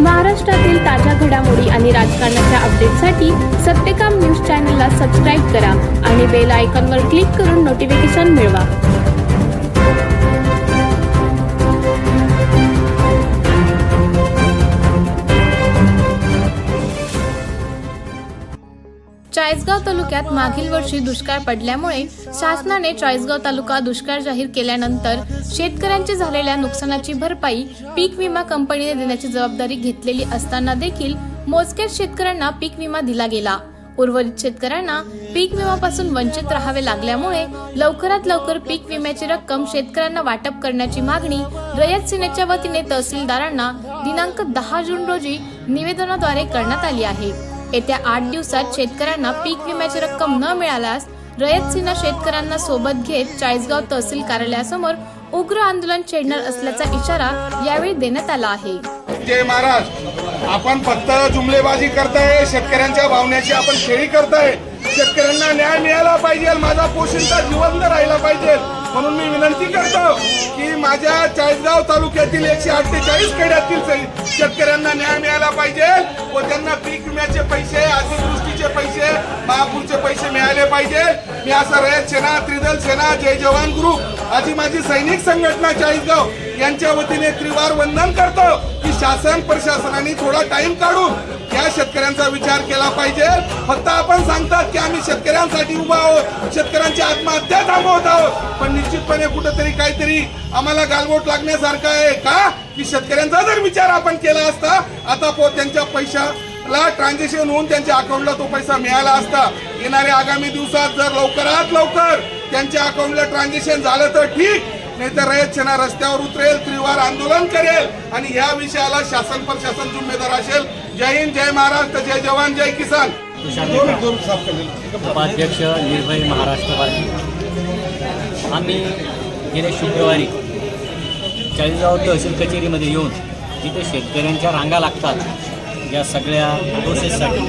महाराष्ट्रातील ताज्या घडामोडी आणि राजकारणाच्या अपडेटसाठी सत्यकाम न्यूज चॅनलला सबस्क्राईब करा आणि बेल आयकॉनवर क्लिक करून नोटिफिकेशन मिळवा. चाळीसगाव तालुक्यात मागील वर्षी दुष्काळ पडल्यामुळे शासनाने चाळीसगाव तालुका दुष्काळ जाहीर केल्यानंतर शेतकऱ्यांची झालेल्या नुकसानाची भरपाई पीक विमा कंपनीने देण्याची जबाबदारी घेतलेली असताना देखील मोजक्याच शेतकऱ्यांना पीक विमा दिला गेला. उर्वरित शेतकऱ्यांना पीक विम्यापासून वंचित राहावे लागल्यामुळे लवकरात लवकर पीक विम्याची रक्कम शेतकऱ्यांना वाटप करण्याची मागणी रयत सेनेच्या वतीने तहसीलदारांना दिनांक दहा जून रोजी निवेदनाद्वारे करण्यात आली आहे. येत्या आठ दिवसात शेतकऱ्यांना पीक विम्याची रक्कम न मिळाल्यास रयत सिन्हा शेतकऱ्यांना सोबत घेत चाळीसगाव तहसील कार्यालयासमोर उग्र आंदोलन छेडणार असल्याचा इशारा यावेळी देण्यात आला आहे. जय महाराज आपण फक्त जुमलेबाजी करताय शेतकऱ्यांच्या भावनेची आपण खेळी करताय. शेतकऱ्यांना न्याय मिळाला पाहिजे माझा पोषणचा जिवंत राहिला पाहिजे. म्हणून मी विनंती करतो की माझ्या चाळीसगाव तालुक्यातील एकशे अठ्ठेचाळीस खेड्यातील शेतकऱ्यांना न्याय मिळाला पाहिजे व त्यांना पीक विम्याचे पैसे अतिवृष्टीचे पैसे महापूरचे पैसे मिळाले पाहिजे. मी असं रयत सेना त्रिदल सेना जय जवान ग्रुप आजी माझी सैनिक संघटना चाळीसगाव यांच्या वतीने त्रिवार वंदन करतो. शासन प्रशासनाने थोडा टाइम काढून या शेतकऱ्यांचा विचार केला पाहिजे. फक्त आपण सांगतात की आम्ही शेतकऱ्यांसाठी उभा आहोत शेतकऱ्यांची आत्महत्या थांबवत आहोत. पण निश्चितपणे कुठंतरी काहीतरी आम्हाला गालबोट लागण्यासारखं आहे का? की शेतकऱ्यांचा जर विचार आपण केला असता आता पो त्यांच्या पैशाला ट्रान्झॅक्शन होऊन त्यांच्या अकाउंटला तो पैसा मिळाला असता. येणाऱ्या आगामी दिवसात जर लवकरात लवकर त्यांच्या अकाउंटला ट्रान्झॅक्शन झालं तर ठीक. नाही तर रयत सेना रस्त्यावर उतरेल त्रिवार आंदोलन करेल आणि या विषयाला शासन प्रशासन जिम्मेदार असेल. जय हिंद जय महाराष्ट्र जय जवान जय किसान. उपाध्यक्ष निर्भय महाराष्ट्र पार्टी आम्ही गेल्या शुक्रवारी चाळीसगाव तहसील कचेरीमध्ये येऊन जिथे शेतकऱ्यांच्या रांगा लागतात या सगळ्या प्रोसेससाठी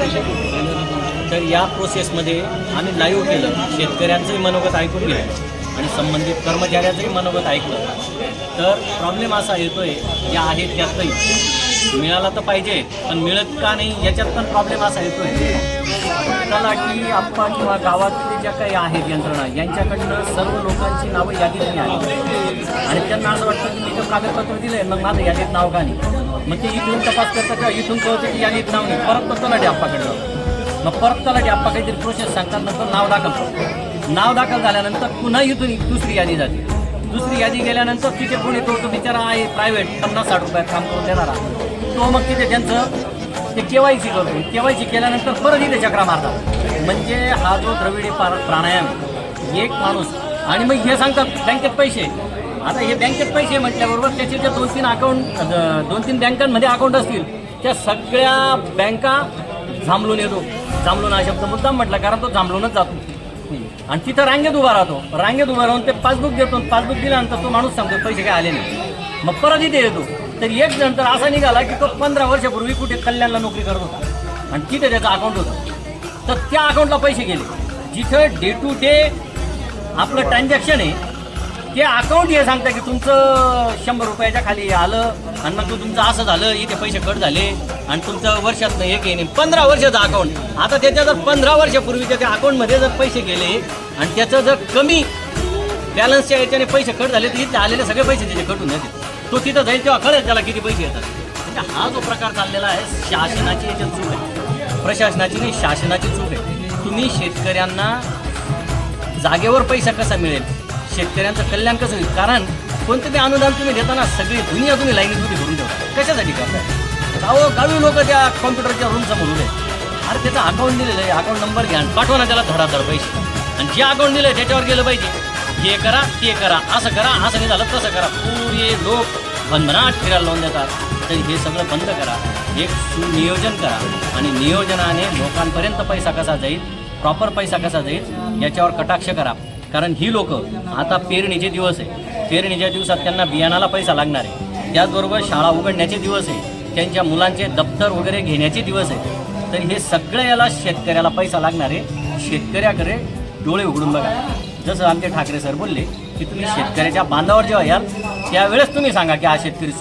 तर या प्रोसेसमध्ये आम्ही लाईव्ह केलं. शेतकऱ्यांचंही मनोगत ऐकून घेतलं. आणि संबंधित कर्मचाऱ्याचंही मनोगत ऐकलं. तर प्रॉब्लेम असा येतोय या आहेत त्यातही. मिळाला तर पाहिजे पण मिळत का नाही याच्यात पण प्रॉब्लेम असा येतोय. तलाठी आप्पा किंवा गावातले ज्या काही आहेत यंत्रणा यांच्याकडनं सर्व लोकांची नावं यादीत नाही आली. आणि त्यांना असं वाटतं की मी जर कागदपत्र दिलंय मग माझं यादीत नाव का नाही? मग ते इथून तपास करतात किंवा इथून कळतं की यादीत नाव नाही? परत तो तलाठी आप्पाकडे मग परत तलाठी आप्पा काहीतरी प्रोसेस सांगतात नंतर नाव दाखल करतो नाव दाखल झाल्यानंतर पुन्हा इथून दुसरी यादी जाते. दुसरी यादी गेल्यानंतर तिथे कोणी तो तो बिचारा आहे प्रायव्हेट पन्नास साठ रुपयात काम करून देणारा. तो मग तिथे त्यांचं ते केवायसी करतो. केवायसी केल्यानंतर परत इथे चक्रा मारतात. म्हणजे हा जो द्रविडी प्राणायाम एक माणूस. आणि मग हे सांगतात बँकेत पैसे. आता हे बँकेत पैसे म्हटल्याबरोबर त्याचे जे दोन तीन अकाउंट दोन तीन बँकांमध्ये अकाउंट असतील त्या सगळ्या बँका झांबलून येतो. झांबलून हा शब्द मुद्दाम म्हटला कारण तो झांबलूनच जातो. आणि तिथं रांगेत उभा राहतो. रांगेत उभा राहून ते पासबुक देतो पासबुक दिल्यानंतर तो माणूस सांगतो पैसे काय आले नाही. मग परत इथे येतो. तर एक जण तर असा निघाला की तो पंधरा वर्षापूर्वी कुठे कल्याणला नोकरी करत होता. आणि तिथे त्याचं अकाउंट होतं. तर त्या अकाउंटला पैसे गेले. जिथं डे टू डे आपलं ट्रान्झॅक्शन आहे ते अकाउंट हे सांगता की तुमचं शंभर रुपयाच्या खाली आलं आणि मग तो तुमचं असं झालं इथे पैसे कट झाले आणि तुमचं वर्षातनं एक येणे. पंधरा वर्षाचं अकाउंट आता त्याच्या जर पंधरा वर्षापूर्वीच्या त्या अकाउंटमध्ये जर पैसे गेले आणि त्याचं जर कमी बॅलन्सच्या याच्याने पैसे कट झाले तर इथे आलेले सगळे पैसे त्याचे कटून जाते तो तिथं जाईल तेव्हा कळेल त्याला किती पैसे येतात. म्हणजे हा जो प्रकार चाललेला आहे शासनाची याच्यात चूक आहे. प्रशासनाची नाही शासनाची चूक आहे. तुम्ही शेतकऱ्यांना जागेवर पैसा कसा मिळेल? शेतकऱ्यांचं कल्याण कसं होईल? कारण कोणतं ते अनुदान तुम्ही देताना सगळी दुनिया तुम्ही लाईनीमध्ये भरून ठेवता कशासाठी करताय? अहो गावी लोक त्या कॉम्प्युटरच्या रूम समोर उभे अरे त्याचं अकाउंट दिलेलं आहे अकाउंट नंबर घ्या पाठवा ना त्याला धडाधड पैसे. आणि जे अकाउंट दिलं त्याच्यावर गेलं पाहिजे. हे करा ते करा असं करा असं नाही झालं तसं करा. पुरे लोक बंधनात फिरायला लावून देतात. तर हे सगळं बंद करा. एक सुनियोजन करा. आणि नियोजनाने लोकांपर्यंत पैसा कसा जाईल प्रॉपर पैसा कसा जाईल याच्यावर कटाक्ष करा. कारण ही लोक आता पेरणीचे दिवस आहे. पेरणीच्या दिवसात त्यांना बियाणाला पैसा लागणार आहे. त्याचबरोबर शाळा उघडण्याचे दिवस आहे. त्यांच्या मुलांचे दप्तर वगैरे घेण्याचे दिवस आहे. तर हे सगळं याला शेतकऱ्याला पैसा लागणार आहे. शेतकऱ्याकडे डोळे उघडून बघा. जसं आमचे ठाकरे सर बोलले की तुम्ही शेतकऱ्याच्या बांधावर जेव्हा याल त्यावेळेस तुम्ही सांगा की हा शेतकरी